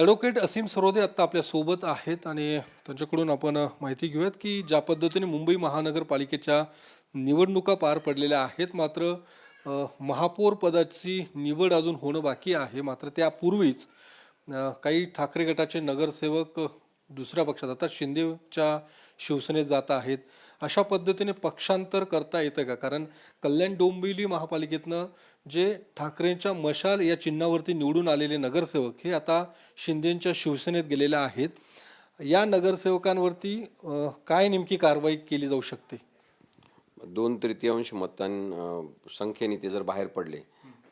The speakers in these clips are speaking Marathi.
ॲडव्होकेट असीम सरोदे आत्ता आपल्यासोबत आहेत आणि त्यांच्याकडून आपण माहिती घेऊयात की ज्या पद्धतीने मुंबई महानगरपालिकेच्या निवडणुका पार पडलेल्या आहेत मात्र महापौर पदाची निवड अजून होणं बाकी आहे. मात्र त्यापूर्वीच काही ठाकरे गटाचे नगरसेवक दुसऱ्या पक्षात. आता शिंदेच्या शिवसेनेत जात आहेत. अशा पद्धतीने पक्षांतर करता येतं का? कारण कल्याण डोंबिवली महापालिकेतनं जे ठाकरेंच्या मशाल या चिन्हावरती निवडून आलेले नगरसेवक हे आता शिंदेच्या शिवसेनेत गेलेले आहेत. या नगरसेवकांवरती काय नेमकी कारवाई केली जाऊ शकते? दोन तृतीयांश मतदान संख्येने ते जर बाहेर पडले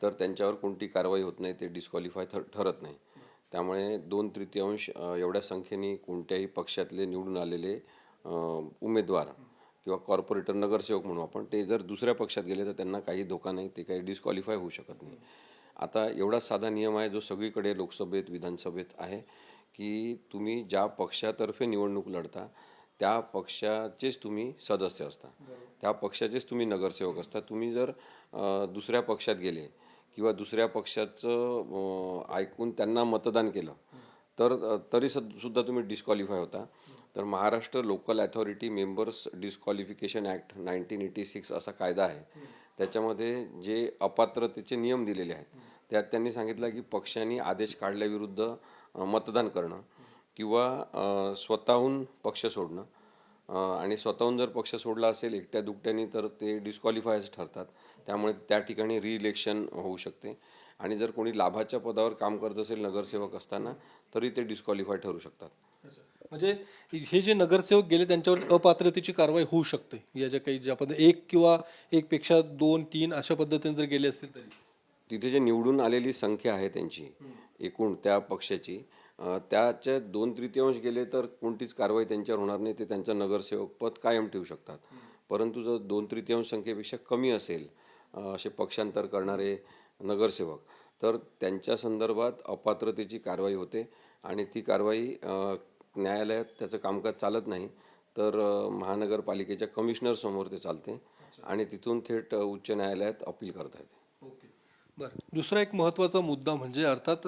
तर त्यांच्यावर कोणती कारवाई होत नाही ते डिस्क्वालिफाय ठरत नाही. त्यामुळे दोन तृतीयांश एवढ्या संख्येने कोणत्याही पक्षातले निवडून आलेले उमेदवार किंवा कॉर्पोरेटर नगरसेवक म्हणू आपण ते जर दुसऱ्या पक्षात गेले तर त्यांना काही धोका नाही ते काही डिस्क्वालिफाय होऊ शकत नाही. आता एवढा साधा नियम आहे जो सगळीकडे लोकसभेत विधानसभेत आहे की तुम्ही ज्या पक्षातर्फे निवडणूक लढता त्या पक्षाचेच तुम्ही सदस्य असता. त्या पक्षाचेच तुम्ही नगरसेवक असता. तुम्ही जर दुसऱ्या पक्षात गेले किंवा दुसऱ्या पक्षाचं ऐकून त्यांना मतदान केलं तर तरी सुद्धा तुम्ही डिस्क्वालिफाय होता. तर Maharashtra local authority members disqualification act nineteen eighty six असा कायदा आहे. त्याच्यामध्ये जे अपात्रतेचे नियम दिलेले आहेत त्यात त्यांनी सांगितलं की पक्षांनी आदेश काढल्याविरुद्ध मतदान करणं किंवा स्वतःहून पक्ष सोडणं. आणि स्वतःहून जर पक्ष सोडला असेल एकट्या दुकट्याने तर ते डिस्क्वालिफायच ठरतात. त्यामुळे त्या ठिकाणी रिइलेक्शन होऊ शकते. आणि जर कोणी लाभाच्या पदावर काम करत असेल नगरसेवक असताना तरी ते डिस्क्वालिफाय ठरू शकतात. म्हणजे हे जे नगरसेवक गेले त्यांच्यावर अपात्रतेची कारवाई होऊ शकते. या ज्या काही ज्या पद्धती एक किंवा एकपेक्षा दोन तीन अशा पद्धतीने जर गेले असतील तरी. तिथे जे निवडून आलेली संख्या आहे त्यांची एकूण त्या पक्षाची अ, त्याच्या दोन तृतीयांश गेले तर कोणतीच कारवाई त्यांच्यावर होणार नाही. ते त्यांचं नगरसेवक पद कायम ठेवू शकतात. परंतु जर दोन तृतीयांश संख्येपेक्षा कमी असेल असे पक्षांतर करणारे नगरसेवक तर त्यांच्या संदर्भात अपात्रतेची कारवाई होते आणि ती कारवाई न्यायालयात त्याचं कामकाज चालत नाही तर महानगरपालिकेच्या कमिशनर समोर ते चालते आणि तिथून थेट उच्च न्यायालयात अपील करता येते. दुसरा एक महत्त्वाचा मुद्दा म्हणजे अर्थात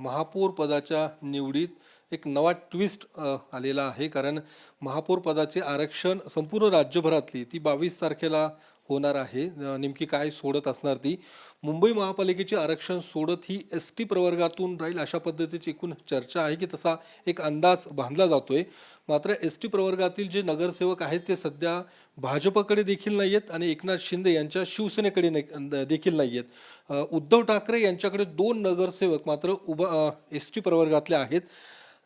महापौर पदाच्या निवडीत एक नवा ट्विस्ट आलेला आहे. कारण महापौर पदाचे आरक्षण संपूर्ण राज्यभरातली ती बावीस तारखेला होणार आहे. नेमकी काय सोडत असणार ती? मुंबई महापालिकेचे आरक्षण सोडत ही एस टी प्रवर्गातून राहील अशा पद्धतीची एकूण चर्चा आहे की तसा एक अंदाज बांधला जातोय. मात्र एस टी प्रवर्गातील जे नगरसेवक आहेत ते सध्या भाजपकडे देखील नाही आहेत आणि एकनाथ शिंदे यांच्या शिवसेनेकडे नाही- देखील नाही आहेत उद्धव ठाकरे यांच्याकडे दोन नगरसेवक मात्र उभा एस टी प्रवर्गातले आहेत.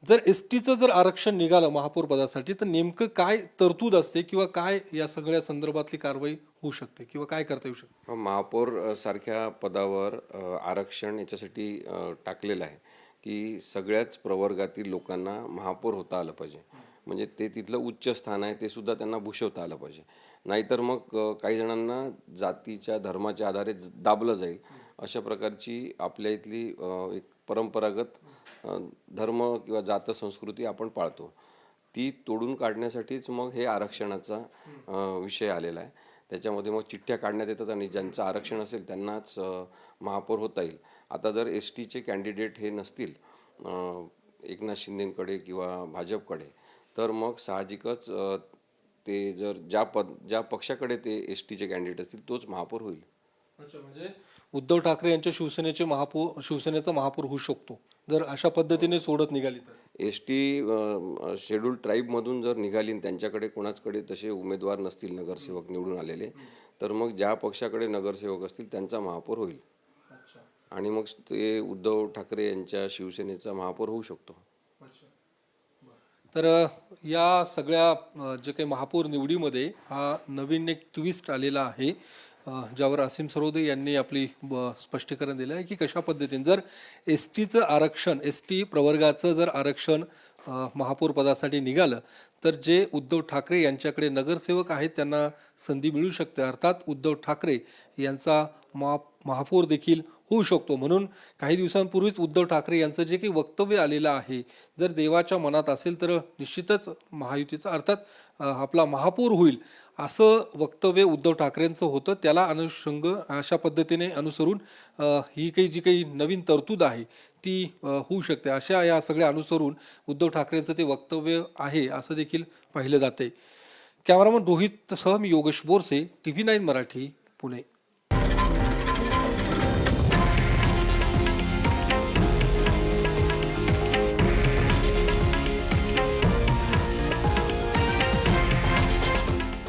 जर एस टीचं जर आरक्षण निघालं महापौर पदासाठी तर नेमकं काय तरतूद असते किंवा काय या सगळ्या संदर्भातली कारवाई होऊ शकते किंवा काय करता येऊ शकते? महापौर सारख्या पदावर आरक्षण याच्यासाठी टाकलेलं आहे की सगळ्याच प्रवर्गातील लोकांना महापौर होता आलं पाहिजे. म्हणजे ते तिथलं उच्च स्थान आहे ते सुद्धा त्यांना भूषवता आलं पाहिजे. नाहीतर मग काही जणांना जातीच्या धर्माच्या आधारे दाबलं जाईल. अशा प्रकारची आपल्या इथली एक परंपरागत धर्म किंवा जात संस्कृती आपण पाळतो. ती तोडून काढण्यासाठीच मग हे आरक्षणाचा विषय आलेला आहे. त्याच्यामध्ये मग चिठ्ठ्या काढण्यात येतात आणि ज्यांचं आरक्षण असेल त्यांनाच महापौर होता येईल. आता जर एस टीचे कॅन्डिडेट हे नसतील एकनाथ शिंदेकडे किंवा भाजपकडे तर मग साहजिकच ते जर ज्या पद ज्या पक्षाकडे ते एस टीचे कॅन्डिडेट असतील तोच महापौर होईल. अच्छा म्हणजे उद्धव ठाकरे यांच्या शिवसेनेचे महापौर शिवसेनेचा महापौर होऊ शकतो. जर अशा पद्धतीने सोडत निघाली तर? एस टी शेड्यूल ट्राईबमधून जर निघाली त्यांच्याकडे कोणाचकडे तसे उमेदवार नसतील नगरसेवक निवडून आलेले तर मग ज्या पक्षाकडे नगरसेवक असतील त्यांचा महापौर होईल. आणि मग ते उद्धव ठाकरे यांच्या शिवसेनेचा महापौर होऊ शकतो. तर या सगळ्या जे काही महापौर निवडीमध्ये हा नवीन एक ट्विस्ट आलेला आहे. ज्यावर असीम सरोदे यांनी आपली ब- स्पष्टीकरण दिलं आहे की कशा पद्धतीने जर एस टीचं आरक्षण एस टी प्रवर्गाचं जर आरक्षण महापौर पदासाठी निघालं तर जे उद्धव ठाकरे यांच्याकडे नगरसेवक आहेत त्यांना संधी मिळू शकते. अर्थात उद्धव ठाकरे यांचा महा महापौर देखील होऊ शकतो. म्हणून काही दिवसांपूर्वीच उद्धव ठाकरे यांचं जे काही वक्तव्य आलेलं आहे जर देवाच्या मनात असेल तर निश्चितच महायुतीचा अर्थात आपला महापौर होईल असं वक्तव्य उद्धव ठाकरेंचं होतं. त्याला अनुषंग अशा पद्धतीने अनुसरून ही काही जी काही नवीन तरतूद आहे ती होऊ शकते. अशा या सगळ्या अनुसरून उद्धव ठाकरेंचं ते वक्तव्य आहे असं देखील पाहिलं जाते कॅमेरामन रोहितसह मी Yogesh Borse T V nine Marathi Pune.